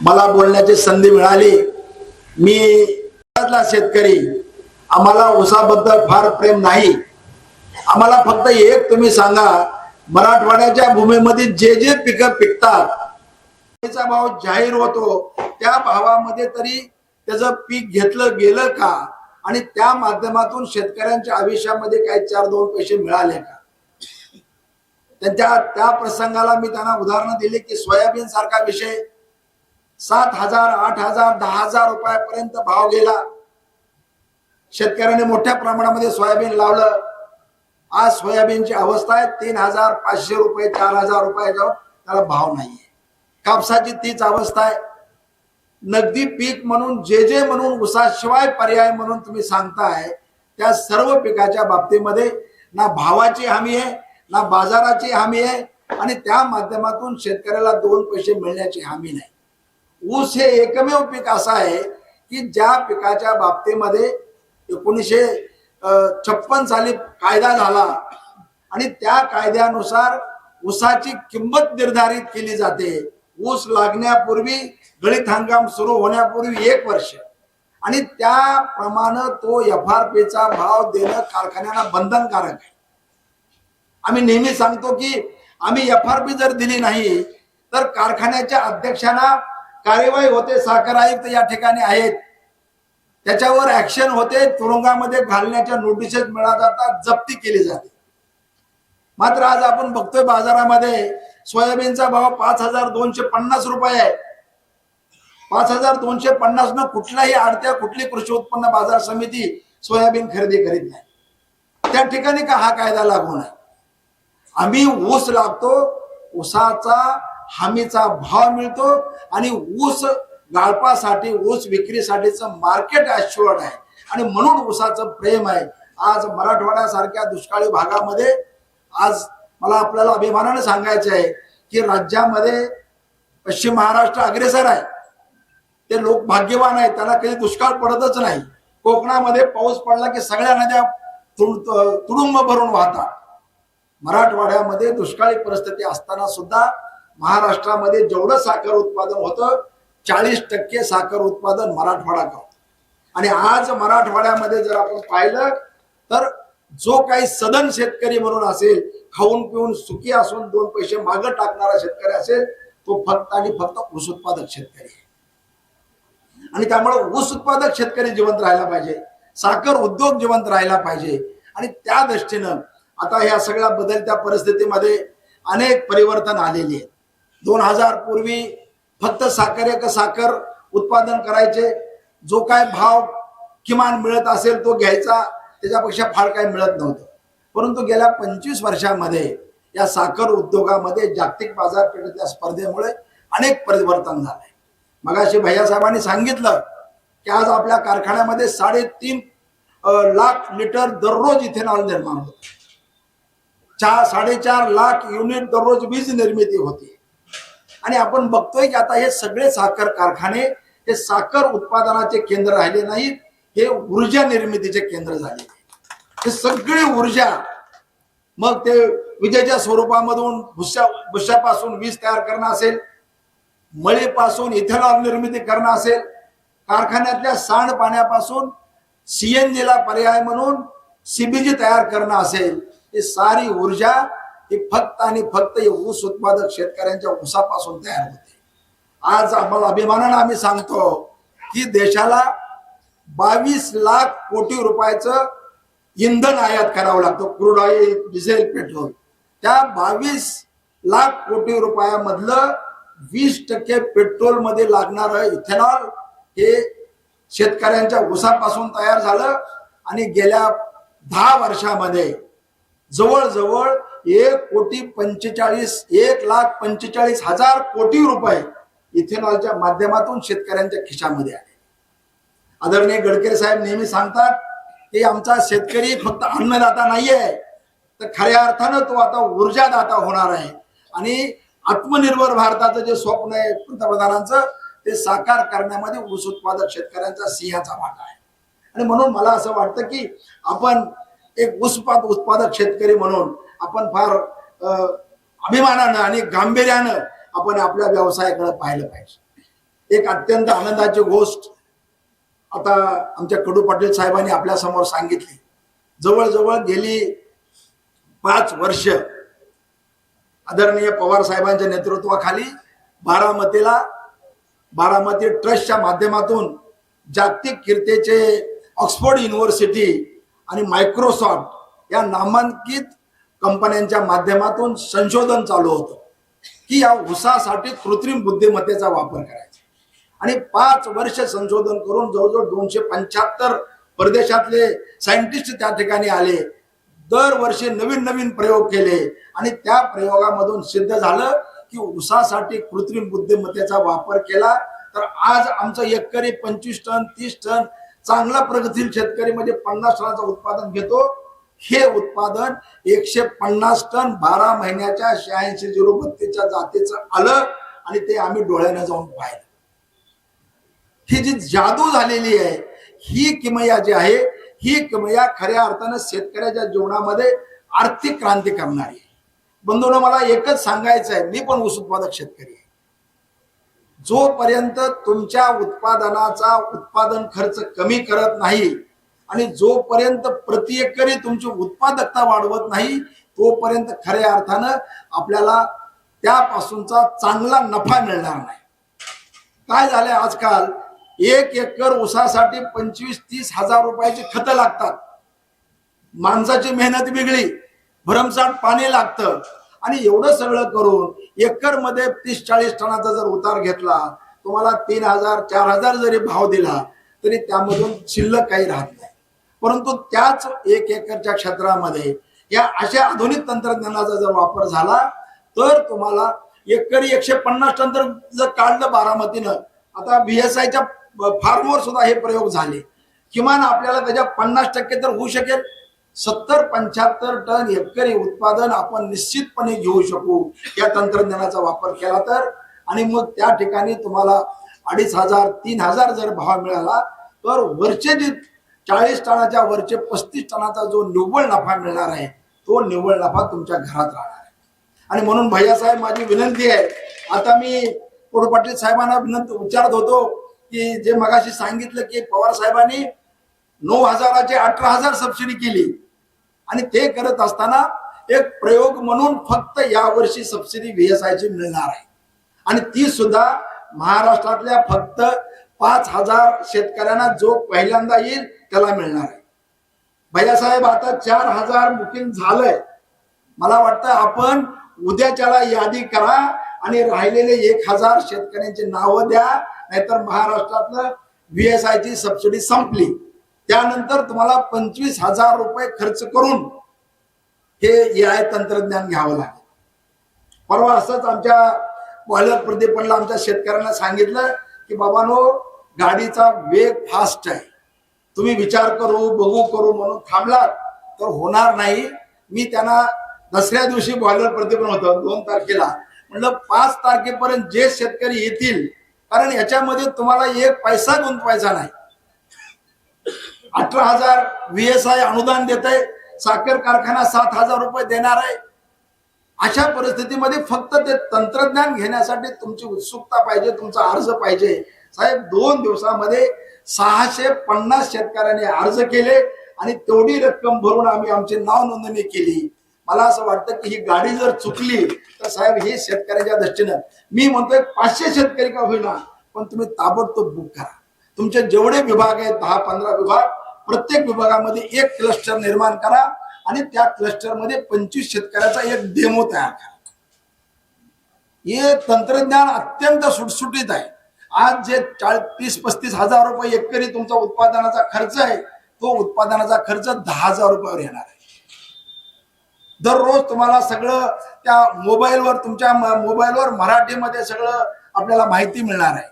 मला बोलण्याची संधी मिळाली. मी शेतकरी. आम्हाला ऊसाबद्दल फार प्रेम नाही. आम्हाला फक्त एक तुम्ही सांगा मराठवाड्याच्या भूमीमध्ये जे जे पिकं पिकतात त्याचा भाव जाहीर होतो. त्या भावामध्ये तरी त्याचं पीक घेतलं गेलं का? आणि त्या माध्यमातून शेतकऱ्यांच्या आयुष्यामध्ये काही चार दोन पैसे मिळाले का? त्यांच्या त्या प्रसंगाला मी त्यांना उदाहरणं दिली की सोयाबीन सारखा विषय सात हजार आठ हजार दहा हजार रुपयापर्यंत भाव गेला. शेतकऱ्याने मोठ्या प्रमाणामध्ये सोयाबीन लावलं. आज सोयाबीनची अवस्था आहे तीन हजार पाचशे रुपये चार हजार रुपये जाऊन त्याला भाव नाहीये. कापसाची तीच अवस्था आहे. नगदी पीक म्हणून जे जे म्हणून उसाशिवाय पर्याय म्हणून तुम्ही सांगताय त्या सर्व पिकाच्या बाबतीमध्ये ना भावाची हमी आहे ना बाजाराची हमी आहे आणि त्या माध्यमातून शेतकऱ्याला दोन पैसे मिळण्याची हमी नाही. ऊस हे एकमेव पीक असं आहे की ज्या पिकाच्या बाबतीमध्ये एकोणीसशे छप्पन साली कायदा झाला आणि त्या कायद्यानुसार ऊसाची किंमत निर्धारित केली जाते. ऊस लागण्यापूर्वी गळीत हंगाम सुरू होण्यापूर्वी एक वर्ष. आणि त्याप्रमाणे तो एफ आर पीचा भाव देणं कारखान्याला बंधनकारक आहे. आम्ही नेहमी सांगतो की आम्ही एफ आर पी जर दिली नाही तर कारखान्याच्या अध्यक्षांना कार्यवाही होते साखर आयुक्त या ठिकाणी आहेत. त्याच्यावर ऍक्शन होते तुरुंगामध्ये घालण्याच्या नोटिसेस मिळा जातात जप्ती केली जाते. मात्र आज आपण बघतोय बाजारामध्ये सोयाबीनचा भाव पाच हजार दोनशे पन्नास रुपये आहे. पाच हजार दोनशे पन्नास न कुठल्याही आडत्या कुठली कृषी उत्पन्न बाजार समिती सोयाबीन खरेदी करीत नाही. त्या ठिकाणी का हा कायदा लागू नाही आम्ही ऊस लागतो ऊसाचा हमीचा भाव मिळतो आणि ऊस गाळपासाठी ऊस विक्रीसाठीचं मार्केट ऍश्युअर्ड आहे. आणि म्हणून ऊसाचं प्रेम आहे. आज मराठवाड्यासारख्या दुष्काळी भागामध्ये आज मला आपल्याला अभिमानाने सांगायचं आहे की राज्यामध्ये पश्चिम महाराष्ट्र अग्रेसर आहे. ते लोक भाग्यवान आहेत. त्याला कधी दुष्काळ पडतच नाही. कोकणामध्ये पाऊस पडला की सगळ्या नद्या तुडुंब भरून वाहतात. मराठवाड्यामध्ये दुष्काळी परिस्थिती असताना सुद्धा महाराष्ट्रामध्ये जेवढं साखर उत्पादन होतं चाळीस टक्के साखर उत्पादन मराठवाडा करतो आणि आज मराठवाड्यामध्ये जर आपण पाहिलं तर जो काही सदन शेतकरी म्हणून असेल खाऊन पिऊन सुखी असून दोन पैसे मागं टाकणारा शेतकरी असेल तो फक्त आणि फक्त ऊस उत्पादक शेतकरी आहे. आणि त्यामुळे ऊस उत्पादक शेतकरी जिवंत राहायला पाहिजे साखर उद्योग जिवंत राहायला पाहिजे. आणि त्या दृष्टीनं आता ह्या सगळ्या बदलत्या परिस्थितीमध्ये अनेक परिवर्तन आलेली आहेत. दोन हजार पूर्वी फक्त साखर एक साखर उत्पादन करायचे. जो काय भाव किमान मिळत असेल तो घ्यायचा. त्याच्यापेक्षा फार काही मिळत नव्हतं. परंतु गेल्या पंचवीस वर्षामध्ये या साखर उद्योगामध्ये जागतिक बाजारपेठेतल्या स्पर्धेमुळे अनेक परिवर्तन झाले. मगाशी भैया साहेबांनी सांगितलं की आज आपल्या कारखान्यामध्ये साडेतीन लाख लिटर दररोज इथेनॉल निर्माण होत. चार साडेचार लाख युनिट दररोज वीज निर्मिती होती. आणि आपण बघतोय की आता हे सगळे साखर कारखाने हे साखर उत्पादनाचे केंद्र राहिले नाहीत हे ऊर्जा निर्मितीचे केंद्र झाले. हे सगळे ऊर्जा मग ते विजेच्या स्वरूपामधून भुस्या भुस्यापासून वीज तयार करणं असेल मळीपासून इथेनॉल निर्मिती करणं असेल कारखान्यातल्या सांडपाण्यापासून सीएनजीला पर्याय म्हणून सीबीजी तयार करणं असेल ही सारी ऊर्जा ही फक्त आणि फक्त हे ऊस उत्पादक शेतकऱ्यांच्या ऊसापासून तयार होते. आज आम्हाला अभिमानानं आम्ही सांगतो की देशाला बावीस लाख कोटी रुपयाचं इंधन आयात करावं लागतं. Crude oil diesel petrol. त्या बावीस लाख कोटी रुपयामधलं वीस टक्के पेट्रोलमध्ये लागणारं इथेनॉल हे शेतकऱ्यांच्या ऊसापासून तयार झालं आणि गेल्या दहा वर्षामध्ये जवळजवळ एक कोटी पंचेचाळीस एक लाख पंचेचाळीस हजार कोटी रुपये इथेनॉलच्या माध्यमातून शेतकऱ्यांच्या खिशामध्ये आले आदरणीय गडकरी साहेब नेहमी सांगतात की आमचा शेतकरी फक्त अन्नदाता नाहीये तर खऱ्या अर्थानं तो आता ऊर्जादाता होणार आहे. आणि आत्मनिर्भर भारताचं जे स्वप्न आहे पंतप्रधानांचं ते साकार करण्यामध्ये ऊस उत्पादक शेतकऱ्यांचा सिंहाचा वाटा आहे. आणि म्हणून मला असं वाटतं की आपण एक ऊस उत्पादक शेतकरी म्हणून आपण फार अभिमानानं आणि गांभीर्यानं आपण आपल्या व्यवसायाकडे पाहिलं पाहिजे. एक अत्यंत आनंदाची गोष्ट आता आमच्या कडू पाटील साहेबांनी आपल्यासमोर सांगितली. जवळजवळ गेली पाच वर्ष आदरणीय पवार साहेबांच्या नेतृत्वाखाली बारामतीला बारामती ट्रस्टच्या माध्यमातून जागतिक कीर्तीचे ऑक्सफोर्ड युनिव्हर्सिटी आणि मायक्रोसॉफ्ट या नामांकित कंपन्यांच्या माध्यमातून संशोधन चालू होतं. की या ऊसासाठी कृत्रिम बुद्धिमत्तेचा वापर करायचा. आणि पाच वर्ष संशोधन करून जवळजवळ दोनशे पंच्याहत्तर परदेशातले सायंटिस्ट त्या ठिकाणी आले. दरवर्षी नवीन नवीन प्रयोग केले. आणि त्या प्रयोगामधून सिद्ध झालं की ऊसासाठी कृत्रिम बुद्धिमत्तेचा वापर केला तर आज आमचं एकरी पंचवीस टन तीस टन चांगला प्रगतील शेतकरी म्हणजे पन्नास टनाचं उत्पादन घेतो. हे उत्पादन एकशे पन्नास टन बारा महिन्याच्या शहाऐंशी झिरो बत्तीच्या जातीचं आलं आणि ते आम्ही डोळ्याने जाऊन पाहिलं. ही जी जादू झालेली आहे ही किमया जी आहे ही किमया खऱ्या अर्थानं शेतकऱ्याच्या जीवनामध्ये आर्थिक क्रांती करणारी आहे. मला एकच सांगायचं आहे मी पण ऊस उत्पादक शेतकरी आहे. जोपर्यंत तुमच्या उत्पादनाचा उत्पादन खर्च कमी करत नाही आणि जोपर्यंत प्रति एकरी तुमची उत्पादकता वाढवत नाही तोपर्यंत खऱ्या अर्थानं आपल्याला त्यापासूनचा चांगला नफा मिळणार नाही. काय झालंय आजकाल? एक एकर ऊसासाठी पंचवीस तीस हजार रुपयाची खतं लागतात. माणसाची मेहनत वेगळी भरमसाठ पाणी लागतं. आणि एवढं सगळं करून एकरमध्ये तीस चाळीस टनाचा जर उतार घेतला तुम्हाला तीन हजार चार हजार जरी भाव दिला तरी त्यामधून शिल्लक काही राहत नाही. परंतु त्याच एक एकरच्या क्षेत्रामध्ये या अशा आधुनिक तंत्रज्ञानाचा जर वापर झाला तर तुम्हाला एकरी एकशे पन्नास टन तर जर काढलं बारामतीनं आता बीएसआयच्या फार्मवर सुद्धा हे प्रयोग झाले. किमान आपल्याला त्याच्या पन्नास टक्के तर होऊ शकेल. सत्तर पंच्याहत्तर टन एकरी उत्पादन आपण निश्चितपणे घेऊ शकू या तंत्रज्ञानाचा वापर केला तर. आणि मग त्या ठिकाणी तुम्हाला अडीच हजार तीन हजार जर भाव मिळाला तर वरचे जे चाळीस टनाच्या वरचे पस्तीस टनाचा जो निव्वळ नफा मिळणार आहे तो निव्वळ नफा तुमच्या घरात राहणार आहे. आणि म्हणून भैया साहेब माझी विनंती आहे आता मी पोट पाटील साहेबांना विनंती विचारत होतो की जे मगाशी सांगितलं की पवार साहेबांनी नऊ हजाराचे अठरा हजार सबसिडी केली. आणि ते करत असताना एक प्रयोग म्हणून फक्त यावर्षी सबसिडी व्हीएसआयची मिळणार आहे. आणि ती सुद्धा महाराष्ट्रातल्या फक्त पाच हजार शेतकऱ्यांना जो पहिल्यांदा येईल त्याला मिळणार आहे. भैयासाहेब आता चार हजार बुकिंग झालंय. मला वाटतं आपण उद्याच्याला यादी करा आणि राहिलेले एक हजार शेतकऱ्यांची नावं द्या नाहीतर महाराष्ट्रातलं व्हीएसआयची ची सबसिडी संपली. त्यानंतर तुम्हाला पंचवीस हजार रुपये खर्च करून हे ए तंत्रज्ञान घ्यावं लागेल. परवा असंच आमच्या बॉयलर प्रदीपनला आमच्या शेतकऱ्यांना सांगितलं की बाबानो गाडीचा वेग फास्ट आहे. तुम्ही विचार करू बघू करू म्हणून थांबलात तर होणार नाही. मी त्यांना दसऱ्या दिवशी बॉयलर प्रतिपन्न होतं दोन तारखेला. म्हणलं पाच तारखेपर्यंत जे शेतकरी येतील कारण याच्यामध्ये तुम्हाला एक पैसा गुंतवायचा नाही. अठरा हजार व्हीएसआय अनुदान देत आहे साखर कारखाना सात हजार रुपये देणार आहे. अशा परिस्थितीमध्ये फक्त ते तंत्रज्ञान घेण्यासाठी तुमची उत्सुकता पाहिजे तुमचा अर्ज पाहिजे. साहेब दोन दिवसामध्ये सहाशे पन्नास शेतकऱ्यांनी अर्ज केले आणि तेवढी रक्कम भरून आम्ही आमची नाव नोंदणी केली. मला असं वाटतं की ही गाडी जर चुकली तर साहेब हे शेतकऱ्याच्या दृष्टीनं मी म्हणतोय पाचशे शेतकरी का होईना पण तुम्ही ताबडतोब बुक करा. तुमचे जेवढे विभाग आहेत दहा पंधरा विभाग प्रत्येक विभागामध्ये एक क्लस्टर निर्माण करा. आणि त्या क्लस्टरमध्ये पंचवीस शेतकऱ्याचा एक डेमो तयार करा. हे तंत्रज्ञान अत्यंत सुटसुटीत आहे. आज जे चाळीस तीस पस्तीस हजार रुपये एकरी तुमचा उत्पादनाचा खर्च आहे तो उत्पादनाचा खर्च दहा हजार रुपयावर येणार आहे. दररोज तुम्हाला सगळं त्या मोबाईलवर तुमच्या मोबाईलवर मराठीमध्ये सगळं आपल्याला माहिती मिळणार आहे.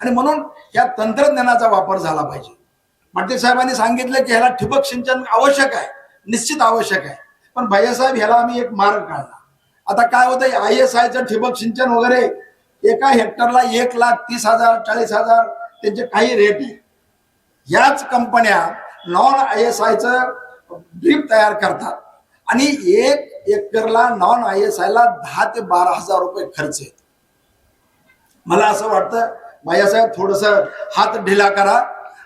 आणि म्हणून या तंत्रज्ञानाचा वापर झाला पाहिजे. पाटील साहेबांनी सांगितलं की ह्याला ठिबक सिंचन आवश्यक आहे. निश्चित आवश्यक आहे. पण भैयासाहेब ह्याला आम्ही एक मार्ग काढला. आता काय होतं आय एस आयचं ठिबक सिंचन वगैरे एका हेक्टरला एक लाख तीस हजार चाळीस हजार त्यांचे काही रेट आहे. याच कंपन्या नॉन आय एस आयचं ड्रीप तयार करतात. आणि एक एकरला नॉन आय एस आयला दहा ते बारा हजार रुपये खर्च येतो. मला असं वाटतं भैयासाहेब थोडस हात ढिला करा.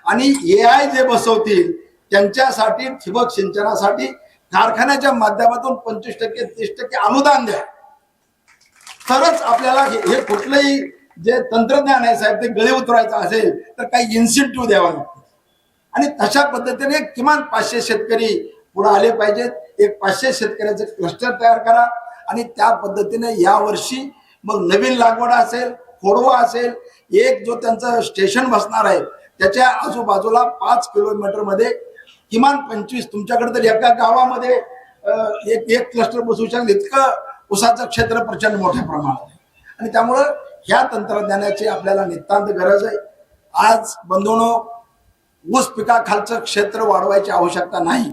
आणि ए आय जे बसवतील त्यांच्यासाठी ठिबक सिंचनासाठी कारखान्याच्या माध्यमातून पंचवीस टक्के तीस टक्के अनुदान द्या. तरच आपल्याला हे हे कुठलंही जे तंत्रज्ञान आहे साहेब ते गळे उतरायचं असेल तर काही इन्सेंटिव्ह द्यावा लागतो. आणि तशा पद्धतीने किमान पाचशे शेतकरी पुढे आले पाहिजेत. एक पाचशे शेतकऱ्याचं क्लस्टर तयार करा आणि त्या पद्धतीने यावर्षी मग नवीन लागवड असेल खोडवा असेल एक जो त्यांचं स्टेशन बसणार आहे त्याच्या आजूबाजूला पाच किलोमीटरमध्ये किमान पंचवीस. तुमच्याकडे तर एका गावामध्ये एक एक क्लस्टर बसू शकत इतकं उसाचं क्षेत्र प्रचंड मोठ्या प्रमाणात आहे. आणि त्यामुळं ह्या तंत्रज्ञानाची आपल्याला नितांत गरज आहे. आज बंधूनो ऊस पिकाखालचं क्षेत्र वाढवायची आवश्यकता नाही.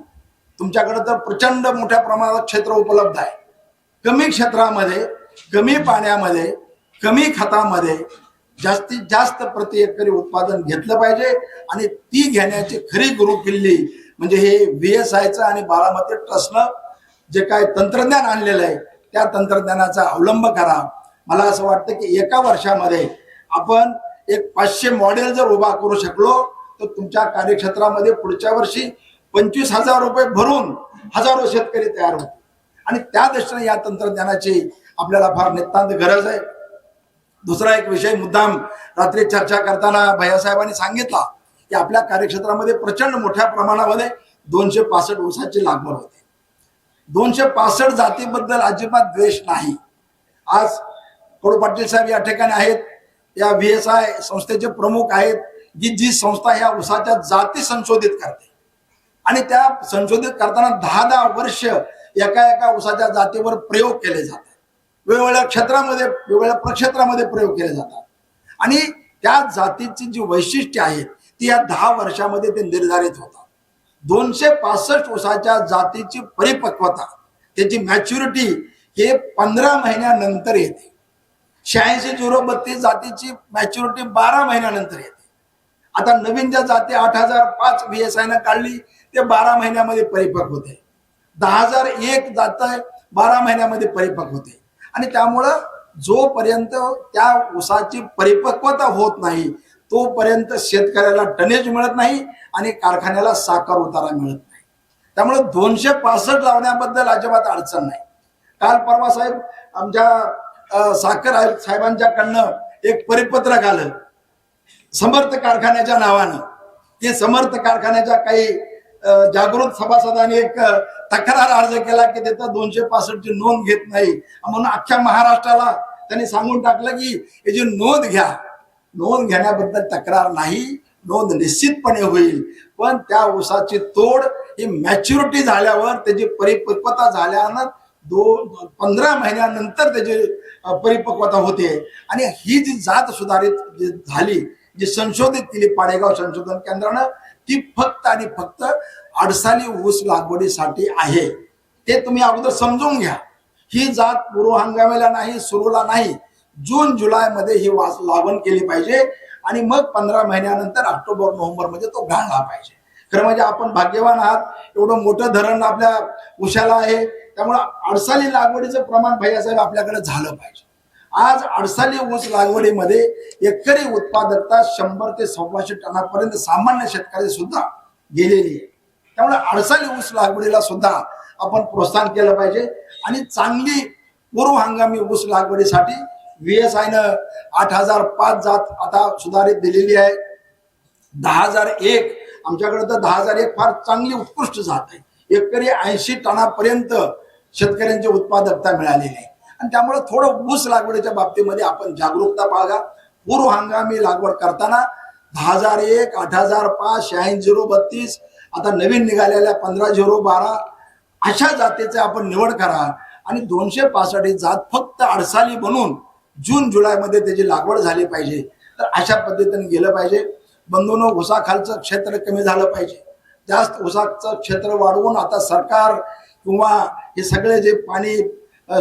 तुमच्याकडे तर प्रचंड मोठ्या प्रमाणात क्षेत्र उपलब्ध आहे. कमी क्षेत्रामध्ये कमी पाण्यामध्ये कमी खतामध्ये जास्तीत जास्त प्रति एकरी उत्पादन घेतलं पाहिजे आणि ती घेण्याची खरी गुरुकिल्ली म्हणजे हे व्ही एस आयचं आणि बारामती ट्रस्टनं जे काय तंत्रज्ञान आणलेलं आहे त्या तंत्रज्ञानाचा अवलंब करा. मला असं वाटतं की एका वर्षामध्ये आपण एक पाचशे मॉडेल जर उभा करू शकलो तर तुमच्या कार्यक्षेत्रामध्ये पुढच्या वर्षी पंचवीस हजार रुपये भरून हजारो शेतकरी तयार होते आणि त्या दृष्टीने या तंत्रज्ञानाची आपल्याला फार नितांत गरज आहे. दुसरा एक विषय मुद्दाम रात्री चर्चा करताना भैयासाहेबांनी सांगितला की आपल्या कार्यक्षेत्रामध्ये प्रचंड मोठ्या प्रमाणामध्ये दोनशे पासष्ट ऊसाची लागवड होते. दोनशे पासष्ट जातीबद्दल अजिबात द्वेष नाही. आज कडू पाटील साहेब या ठिकाणी आहेत. या व्ही एस आय संस्थेचे प्रमुख आहेत जी जी संस्था ह्या ऊसाच्या जाती संशोधित करते. आणि त्या संशोधित करताना दहा दहा वर्ष एका एका ऊसाच्या जातीवर प्रयोग केले जातात. वेगवेगळ्या क्षेत्रामध्ये वेगवेगळ्या प्रक्षेत्रामध्ये प्रयोग केले जातात. आणि त्या जातीची जी वैशिष्ट्ये आहेत ती या दहा वर्षामध्ये ते निर्धारित होतात दोनशे पासष्ट ऊसाच्या जातीची परिपक्वता त्याची मॅच्युरिटी हे पंधरा महिन्यानंतर येते. शहाऐंशी झिरो बत्तीस जातीची मॅच्युरिटी बारा महिन्यानंतर येते. आता नवीन ज्या जाती आठ हजार पाच व्ही एस आयनं काढली ते बारा महिन्यामध्ये परिपक्व होते. दहा हजार एक जात बारा महिन्यामध्ये परिपक्व होते. आणि त्यामुळं जोपर्यंत त्या ऊसाची परिपक्वता होत नाही तोपर्यंत शेतकऱ्याला टनेज मिळत नाही आणि कारखान्याला साखर उतारा मिळत नाही. त्यामुळे दोनशे पासष्ट लावण्याबद्दल अजिबात अडचण नाही. काल परवा साहेब आमच्या साखर साहेबांच्याकडनं एक परिपत्रक आलं. समर्थ कारखान्याच्या नावानं. ते समर्थ कारखान्याच्या काही जागृत सभासदांनी एक तक्रार अर्ज केला की त्याचा दोनशे पासष्टची नोंद घेत नाही. म्हणून अख्ख्या महाराष्ट्राला त्यांनी सांगून टाकलं की याची नोंद घ्या नोंद घेण्याबद्दल तक्रार नाही नोंद निश्चितपणे होईल. पण त्या ऊसाची तोड ही मॅच्युरिटी झाल्यावर त्याची परिपक्वता झाल्यानं दोन पंधरा महिन्यानंतर त्याची परिपक्वता होते. आणि ही जी जात सुधारित जी झाली जी संशोधित केली पाडेगाव संशोधन केंद्रानं ती फक्त आणि फक्त अडसाली ऊस लागवडीसाठी आहे. ते तुम्ही अगोदर समजून घ्या. ही जात पूर्व हंगामेला नाही सुरूला नाही. जून जुलैमध्ये ही वास लागवण केली पाहिजे आणि मग पंधरा महिन्यानंतर ऑक्टोबर नोव्हेंबरमध्ये तो घाणला पाहिजे. खरं म्हणजे आपण भाग्यवान आहात. एवढं मोठं धरण आपल्या उशाला आहे. त्यामुळे अडसाली लागवडीचं प्रमाण भैयासाहेब आपल्याकडे झालं पाहिजे. आज अडसाली ऊस लागवडीमध्ये एकरी उत्पादकता शंभर ते सव्वाशे टनापर्यंत सामान्य शेतकरी सुद्धा गेलेली आहे. त्यामुळे अडसाली ऊस लागवडीला सुद्धा आपण प्रोत्साहन केलं पाहिजे. आणि चांगली पूर्व हंगामी ऊस लागवडीसाठी व्ही एस आयनं आठ हजार पाच जात आता सुधारित दिलेली आहे. दहा हजार एक आमच्याकडे तर दहा हजार एक फार चांगली उत्कृष्ट जात आहे. एकरी ऐंशी टनापर्यंत शेतकऱ्यांची उत्पादकता मिळालेली आहे. आणि त्यामुळे थोडं ऊस लागवडीच्या बाबतीमध्ये आपण जागरूकता बाळगा पूर्व हंगामी लागवड करताना दहा हजार एक आठ हजार पाच शहाऐंशी झिरो बत्तीस आता नवीन निघालेल्या पंधरा झिरो बारा अशा जातीचे आपण निवड करा. आणि दोनशे पासष्ट जात फक्त अडसाली बनून जून जुलैमध्ये त्याची लागवड झाली पाहिजे. तर अशा पद्धतीने गेलं पाहिजे. बंधून उसाखालचं क्षेत्र कमी झालं पाहिजे. जास्त उसाचं क्षेत्र वाढवून आता सरकार किंवा हे सगळे जे पाणी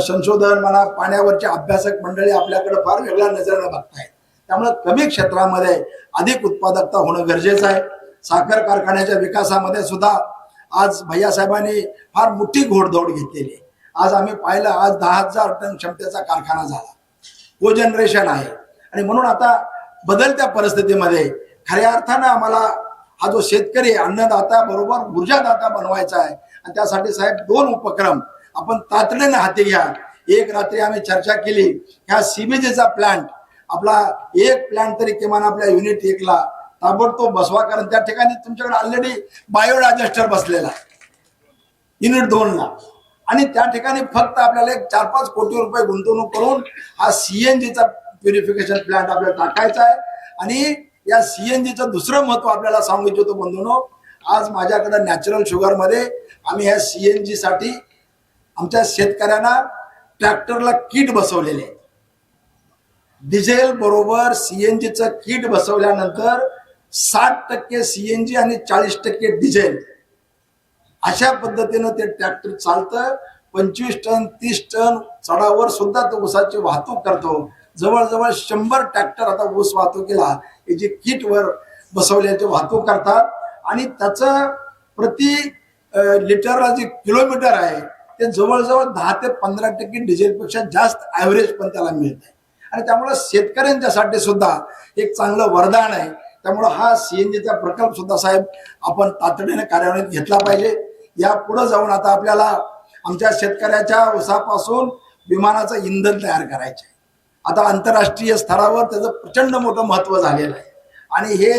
संशोधन म्हणा पाण्यावरचे अभ्यासक मंडळी आपल्याकडे फार वेगळ्या नजरेनं बघतायत. त्यामुळे कमी क्षेत्रामध्ये अधिक उत्पादकता होणं गरजेचं आहे. साखर कारखान्याच्या विकासामध्ये सुद्धा आज भैयासाहेबांनी फार मोठी घोडदौड घेतलेली आहे. आज आम्ही पाहिलं आज दहा हजार टन क्षमतेचा कारखाना झाला. को जनरेशन आहे. आणि म्हणून आता बदलत्या परिस्थितीमध्ये खऱ्या अर्थानं आम्हाला हा जो शेतकरी अन्नदाता बरोबर ऊर्जादाता बनवायचा आहे. आणि त्यासाठी साहेब दोन उपक्रम आपण तातडीने हाती घ्या. एक रात्री आम्ही चर्चा केली. ह्या सीबीजीचा प्लांट आपला एक प्लांट तरी किमान आपल्या युनिट एकला ताबडतोब बसवा. कारण त्या ठिकाणी तुमच्याकडे ऑलरेडी बायोडायजेस्टर बसलेला युनिट दोनला. आणि त्या ठिकाणी फक्त आपल्याला एक चार पाच कोटी रुपये गुंतवणूक करून हा सीएनजीचा प्युरिफिकेशन प्लांट आपल्याला टाकायचा आहे. आणि या सीएनजीचं दुसरं महत्त्व आपल्याला सांगू इच्छितो बंधूनो आज माझ्याकडे नॅचरल शुगरमध्ये आम्ही ह्या सीएनजी साठी आमच्या शेतकऱ्यांना ट्रॅक्टरला किट बसवलेले आहे. डिझेल बरोबर सीएनजीचं किट बसवल्यानंतर साठ टक्के सीएनजी आणि चाळीस टक्के डिझेल अशा पद्धतीनं ते ट्रॅक्टर चालतं. पंचवीस टन तीस टन चढावर सुद्धा तो ऊसाची वाहतूक करतो. जवळजवळ शंभर ट्रॅक्टर आता ऊस वाहतुकीला हे जे किट बसवल्याचे वाहतूक करतात. आणि त्याचं प्रति लिटरला जे किलोमीटर आहे ते जवळजवळ दहा ते पंधरा टक्के डिझेलपेक्षा जास्त ॲव्हरेज पण त्याला मिळत आणि त्यामुळं शेतकऱ्यांच्यासाठी सुद्धा एक चांगलं वरदान आहे. त्यामुळं हा सीएनजीचा प्रकल्प सुद्धा साहेब आपण तातडीने कार्यान्वित घेतला पाहिजे. या पुढे जाऊन आता आपल्याला आमच्या शेतकऱ्याच्या उसापासून विमानाचं इंधन तयार करायचे आहे आता आंतरराष्ट्रीय स्तरावर त्याचं प्रचंड मोठं महत्त्व झालेलं आहे. आणि हे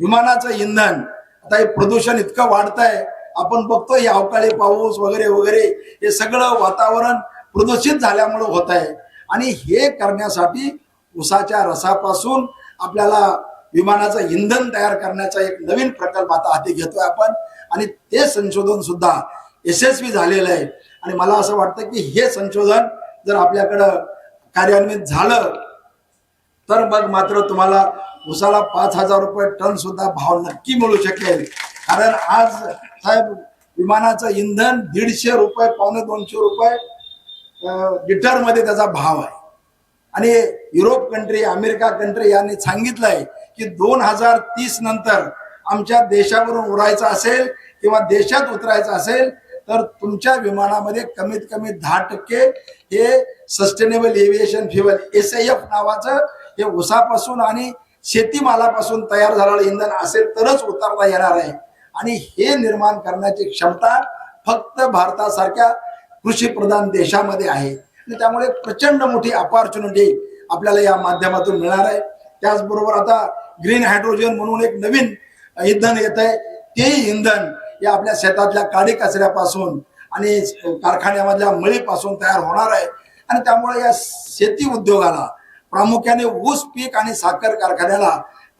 विमानाचं इंधन आता हे प्रदूषण इतकं वाढतंय आपण बघतो हे अवकाळी पाऊस वगैरे वगैरे हे सगळं वातावरण प्रदूषित झाल्यामुळे होत आहे आणि हे करण्यासाठी उसाच्या रसापासून आपल्याला विमानाचं इंधन तयार करण्याचा एक नवीन प्रकल्प आता हाती घेतोय आपण. आणि ते संशोधन सुद्धा यशस्वी झालेलं आहे. आणि मला असं वाटतं की हे संशोधन जर आपल्याकडं कार्यान्वित झालं तर मग मात्र तुम्हाला उसाला पाच हजार रुपये टन सुद्धा भाव नक्की मिळू शकेल. कारण आज साहेब विमानाचं इंधन दीडशे रुपये पावणे दोनशे रुपये लिटरमध्ये त्याचा भाव आहे. आणि युरोप कंट्री अमेरिका कंट्री यांनी सांगितलंय की दोन हजार तीस नंतर आमच्या देशावरून उडायचं असेल किंवा देशात उतरायचं असेल तर तुमच्या विमानामध्ये कमीत कमी दहा टक्के हे sustainable aviation fuel S F नावाचं हे उसापासून आणि शेतीमालापासून तयार झालेलं इंधन असेल तरच उतरता येणार आहे. आणि हे निर्माण करण्याची क्षमता फक्त भारतासारख्या कृषी प्रधान देशामध्ये आहे. त्यामुळे प्रचंड मोठी अपॉर्च्युनिटी आपल्याला या माध्यमातून मिळणार आहे. त्याचबरोबर आता ग्रीन हायड्रोजन म्हणून एक नवीन इंधन येत आहे तेही इंधन या आपल्या शेतातल्या काडी कचऱ्यापासून आणि कारखान्यामधल्या मळीपासून तयार होणार आहे. आणि त्यामुळे या शेती उद्योगाला प्रामुख्याने ऊस पीक आणि साखर कारखान्याला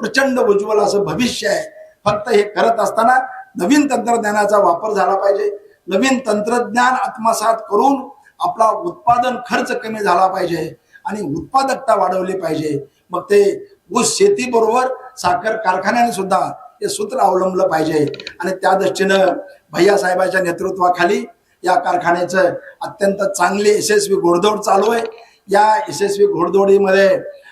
प्रचंड उज्ज्वल असं भविष्य आहे. फक्त हे करत असताना नवीन तंत्रज्ञानाचा वापर झाला पाहिजे. नवीन तंत्रज्ञान आत्मसात करून आपला उत्पादन खर्च कमी झाला पाहिजे आणि उत्पादकता वाढवली पाहिजे. मग ते ऊस शेती बरोबर साखर कारखान्याने सुद्धा हे सूत्र अवलंबलं पाहिजे. आणि त्या दृष्टीनं भैया साहेबांच्या नेतृत्वाखाली या कारखान्याचं अत्यंत चांगली यशस्वी घोडदौड चालू आहे. या यशस्वी घोडदौडीमध्ये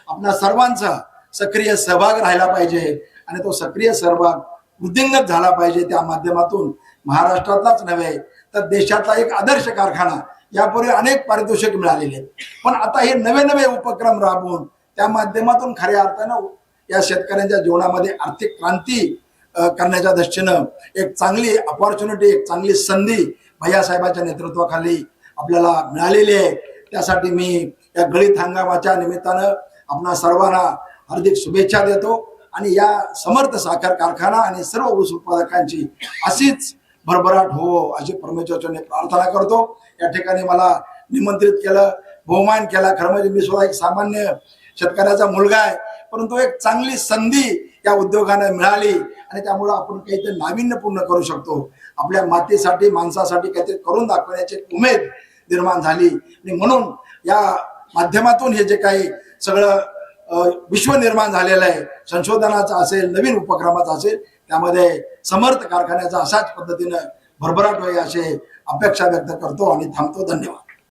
आपल्या सर्वांचा सक्रिय सहभाग राहिला पाहिजे आणि तो सक्रिय सहभाग वृद्धिंगत झाला पाहिजे त्या माध्यमातून. महाराष्ट्रातलाच नव्हे तर देशातला एक आदर्श कारखाना यापूर्वी अनेक पारितोषिक मिळालेले आहेत. पण आता हे नवे नवे उपक्रम राबवून त्या माध्यमातून खऱ्या अर्थानं या शेतकऱ्यांच्या जीवनामध्ये आर्थिक क्रांती करण्याच्या दृष्टीनं एक चांगली अपॉर्च्युनिटी एक चांगली संधी भैयासाहेबाच्या नेतृत्वाखाली आपल्याला मिळालेली आहे. त्यासाठी मी या गळीत हंगामाच्या निमित्तानं आपणा सर्वांना हार्दिक शुभेच्छा देतो आणि या समर्थ साखर कारखाना आणि सर्व ऊस उत्पादकांची अशीच भरभराट हो अशी परमेश्वरचरणी प्रार्थना करतो. या ठिकाणी मला निमंत्रित केलं बहुमान केला. खरं म्हणजे मी सुद्धा एक सामान्य शेतकऱ्याचा मुलगा आहे. परंतु एक चांगली संधी या उद्योगाने मिळाली आणि त्यामुळं आपण काहीतरी नाविन्यपूर्ण करू शकतो. आपल्या मातीसाठी माणसासाठी काहीतरी करून दाखवण्याची उमेद निर्माण झाली. आणि म्हणून या माध्यमातून हे जे काही सगळं विश्व निर्माण झालेलं आहे संशोधनाचं असेल नवीन उपक्रमाचं असेल त्यामध्ये समर्थ कारखान्याचा अशाच पद्धतीनं भरभराट होईल असे अपेक्षा व्यक्त करतो आणि थांबतो. धन्यवाद.